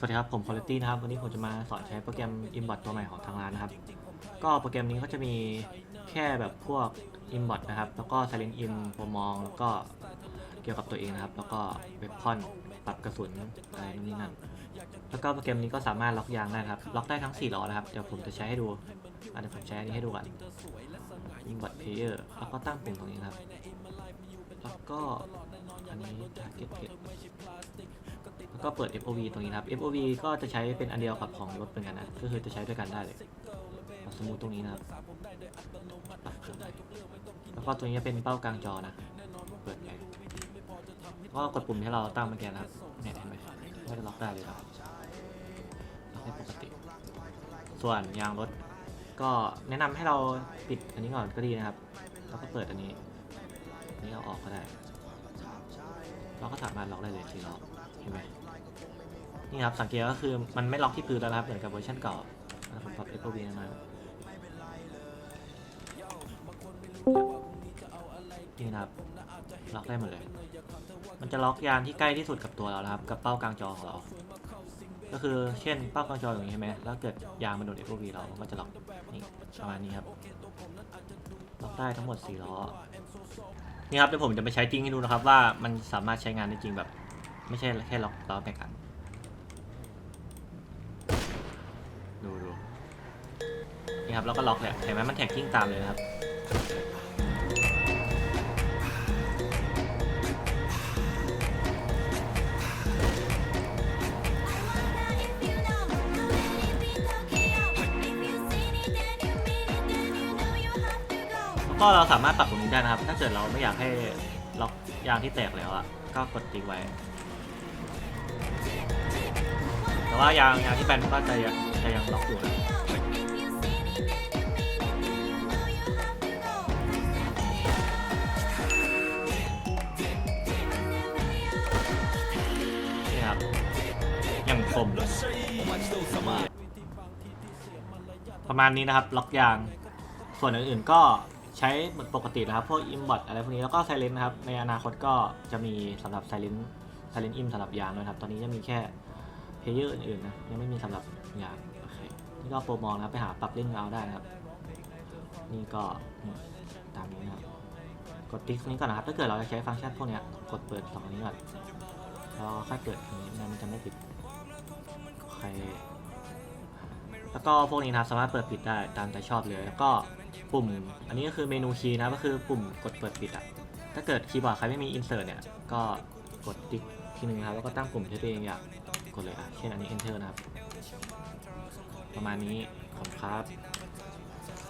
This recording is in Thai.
สวัสดีครับ ผม Quality นะครับ วันนี้ผมจะมาสอนใช้โปรแกรม Inbot ตัวใหม่ของทางร้านนะครับ ก็โปรแกรมนี้ก็จะมีแค่แบบพวก Inbot นะครับ แล้วก็ Silent In โปรมอง แล้วก็เกี่ยวกับตัวเองนะครับ แล้วก็เว็บคอนปรับกระสุนอะไรนู่นนี่นั่น แล้วก็โปรแกรมนี้ก็สามารถล็อกยางได้ครับ ล็อกได้ทั้ง 4 ล้อนะครับ เดี๋ยวผมจะใช้ให้ดูอะเดี๋ยวผมใช้อันนี้ให้ดูก่อน Inbot Player แล้วก็ตั้งปุ่มตรงนี้ครับ แล้วก็อันนี้ Target Get แล้วก็เปิด FOV ตรงนี้นะครับ FOV ก็จะใช้เป็นอันเดียวกับของรถเหมือนกันนะ ก็คือจะใช้ด้วยกันได้เลยสมูทตรงนี้นะครับแล้วก็ตัวนี้เป็นเป้ากลางจอนะ เปิดไปก็กดปุ่มที่เราตั้งเมื่อกี้นะครับเนี่ยเห็นไหมก็จะล็อกได้เลยครับล็อกได้ปกติ ส่วนยางรถก็แนะนำให้เราปิดอันนี้ก่อนก็ดีนะครับ แล้วก็เปิดอันนี้อันนี้เอาออกก็ได้ เราก็สามารถล็อกได้เลยทีล็อเห็นไหมนี่ครับสังเกตก็คือมันไม่ล็อกที่พื้นแล้วนะครับเหมือนกับเวอร์ชันเก่าอะผมปรับ FOV มานี่นะครับล็อกได้หมดเลย มันจะล็อกยางที่ใกล้ที่สุดกับตัวเรานะครับ กับเป้ากลางจอของเรา ก็คือเช่นเป้ากลางจออย่างนี้ใช่ไหมแล้วเกิดยางมันโดน FOV เราก็จะล็อกนี่ประมาณนี้ครับ ล็อกได้ทั้งหมด 4 ล้อ นี่ครับเดี๋ยวผมจะไปใช้จริงให้ดูนะครับ ว่ามันสามารถใช้งานได้จริงแบบ ไม่ใช่แค่ล็อกล้อแข่งกันดูดูนี่ครับแล้วก็ล็อกแหละเห็นไหมมันแท็กกิ้งตามเลยนะครับ ก็เราสามารถปรับตรงนี้ได้นะครับ ถ้าเกิดเราไม่อยากให้ล็อกยางที่แตกแล้วอะก็กดทิ้งไว้ แต่ว่ายางยางที่แบนก็จะยังจะยังล็อกอยู่นะนี่ครับยังคมเลยประมาณนี้นะครับ ล็อกยาง ส่วนอื่นๆก็ ใช้เหมือนปกตินะครับ พวก i m b o t อะไรพวกนี้แล้วก็ Silent นะครับ ในอนาคตก็จะมีสำหรับ Silent Silent Im สำหรับยางด้วยครับ ตอนนี้จะมีแค่เพลเยอร์อื่นๆนะ ยังไม่มีสำหรับยางโอเคนี่ก็โปรมองนะครับไปหาปรับเล่นเอาได้นะครับ นี่ก็ตามนี้นะครับ กดติ๊กนี้ก่อนนะครับ ถ้าเกิดเราจะใช้ฟังก์ชันพวกนี้กดเปิดสองอันนี้ก่อนแล้วค่อยเปิดอันนี้นะมันจะไม่ติดโอเคแล้วก็พวกนี้นะครับสามารถเปิดปิดได้ตามใจชอบเลย แล้วก็ ปุ่ม อันนี้ก็คือเมนูคีย์นะก็คือปุ่มกดเปิดปิดอะถ้าเกิดคีย์บอร์ดใครไม่มี insert เนี่ย ก็กดติ๊กทีนึงครับ แล้วก็ตั้งปุ่มที่ตัวเองอยากกดเลยอะเช่นอันนี้ enter นะครับ ประมาณนี้ขอบคุณครับ